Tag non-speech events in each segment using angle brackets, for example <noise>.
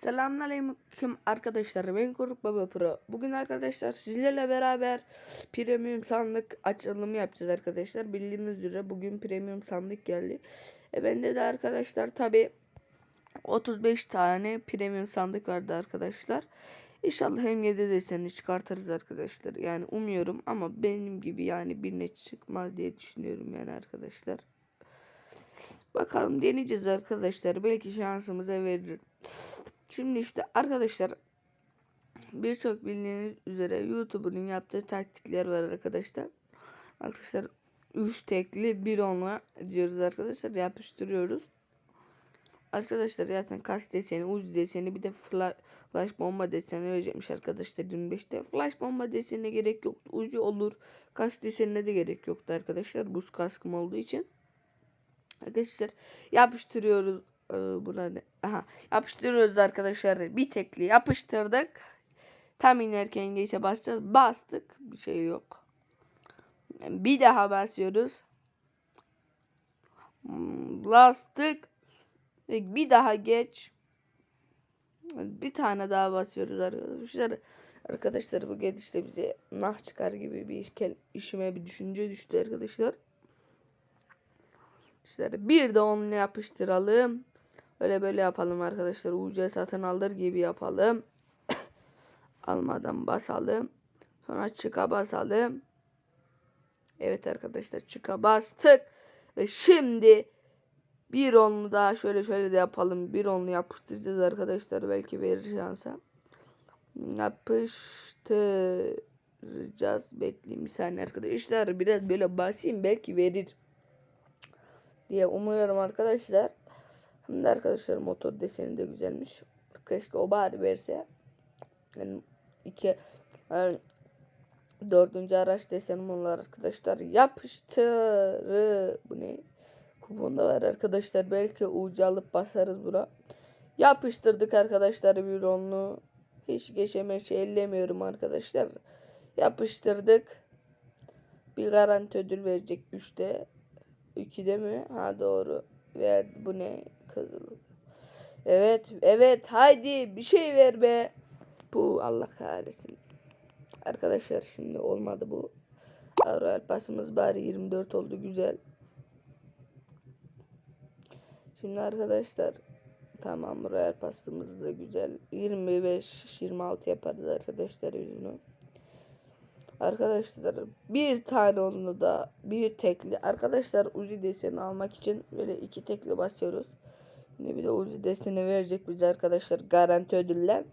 Selamünaleyküm arkadaşlar. Ben Koruk Baba Pro. Bugün arkadaşlar sizlerle beraber premium sandık açılımı yapacağız arkadaşlar. Bildiğiniz üzere bugün premium sandık geldi. E bende de arkadaşlar tabi 35 tane premium sandık vardı arkadaşlar. İnşallah hem 7 deseni çıkartırız arkadaşlar. Yani umuyorum ama benim gibi yani birine çıkmaz diye düşünüyorum yani arkadaşlar. Bakalım deneyeceğiz arkadaşlar. Belki şansımıza verir. Şimdi işte arkadaşlar birçok bildiğiniz üzere YouTuber'ın yaptığı taktikler var arkadaşlar. Arkadaşlar 3 tekli bir onla diyoruz arkadaşlar yapıştırıyoruz. Arkadaşlar zaten kas deseni, uz deseni bir de flash, bomba deseni verecekmiş arkadaşlar 25'te. Flash bomba desenine gerek yok. Uzi olur. Kas desenine de gerek yoktu arkadaşlar. Buz kaskım olduğu için. Arkadaşlar yapıştırıyoruz. Ee, burada aha yapıştırıyoruz arkadaşlar. Bir tekli yapıştırdık. Tam inerken geçe basacağız. Bastık. Bir şey yok. Bir daha basıyoruz. Hmm, Bastık. Bir daha geç. Bir tane daha basıyoruz arkadaşlar. Arkadaşlar bu gidişte bize nah çıkar gibi bir iş, işime bir düşünce düştü arkadaşlar. İşte bir de onu yapıştıralım. Öyle böyle yapalım arkadaşlar. UC satın alır gibi yapalım. <coughs> Almadan basalım. Sonra çıka basalım. Evet arkadaşlar çıka bastık. Ve şimdi bir onlu daha şöyle şöyle de yapalım. Bir onlu yapıştıracağız arkadaşlar. Belki verir şansa. Yapıştıracağız. Bekleyeyim bir saniye arkadaşlar. Biraz böyle basayım belki verir diye umuyorum arkadaşlar. De arkadaşlar motor deseni de güzelmiş. Keşke o bari verse. Yani iki yani dördüncü araç desenim onlar arkadaşlar. Yapıştırı bu ne? Kuponda var arkadaşlar. Belki ucu alıp basarız bura. Yapıştırdık arkadaşlar bir onlu. Hiç geçemeçi ellemiyorum arkadaşlar. Yapıştırdık. Bir garanti ödül verecek 3'te. 2'de mi? Ha doğru. Verdi. Bu ne? Kızıl. Evet. Evet. Haydi bir şey ver be. Bu Allah kahretsin. Arkadaşlar şimdi olmadı bu. Royal pasımız bari 24 oldu. Güzel. Şimdi arkadaşlar tamam Royal pasımız da güzel. 25-26 yaparız arkadaşlar bunu. Arkadaşlar bir tane onu da bir tekli. Arkadaşlar Uzi deseni almak için böyle iki tekli basıyoruz. Şimdi bir de Uzi deseni verecek bize arkadaşlar garanti ödülle.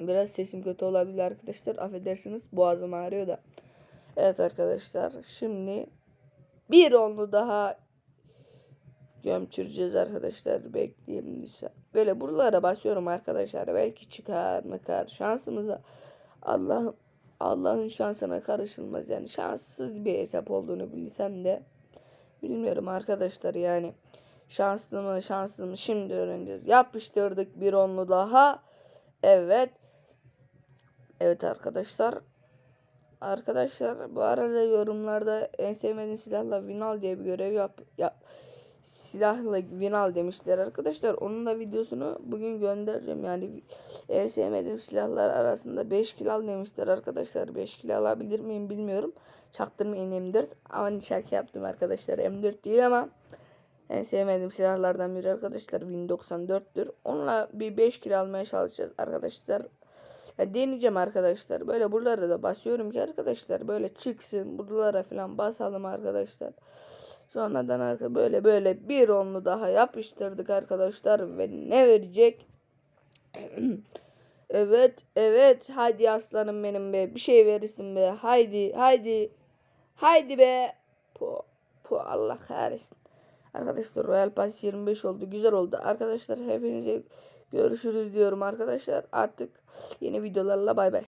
Biraz sesim kötü olabilir arkadaşlar. Affedersiniz boğazım ağrıyor da. Evet arkadaşlar şimdi bir onlu daha gömçüreceğiz arkadaşlar. Bekleyeyim Böyle buralara basıyorum arkadaşlar. Belki çıkar mı kar şansımıza. Allah'ım Allah'ın şansına karışılmaz yani şanssız bir hesap olduğunu bilsem de bilmiyorum arkadaşlar yani şanslı mı şanslı mı şimdi öğreneceğiz. Yapıştırdık bir onlu daha. Evet. Evet arkadaşlar. Arkadaşlar bu arada yorumlarda en sevmediğin silahla Vinal diye bir görev yap, yap silahla Vinal demişler arkadaşlar. Onun da videosunu bugün göndereceğim. Yani en sevmediğim silahlar arasında 5 kilo al demişler arkadaşlar. 5 kilo alabilir miyim bilmiyorum. Çaktırmayın M4. Ama şarkı yaptım arkadaşlar. M4 değil ama en sevmediğim silahlardan biri arkadaşlar Win 94'tür. Onunla bir 5 kilo almaya çalışacağız arkadaşlar. Ya deneyeceğim arkadaşlar. Böyle buralara da basıyorum ki arkadaşlar böyle çıksın. Buralara falan basalım arkadaşlar. Sonradan arka böyle böyle bir onlu daha yapıştırdık arkadaşlar ve ne verecek? <clears throat> evet evet hadi aslanım benim be bir şey verirsin be haydi haydi haydi be pu, pu Allah kahretsin. Arkadaşlar Royal Pass 25 oldu. Güzel oldu. Arkadaşlar hepinize görüşürüz diyorum arkadaşlar. Artık yeni videolarla bay bay.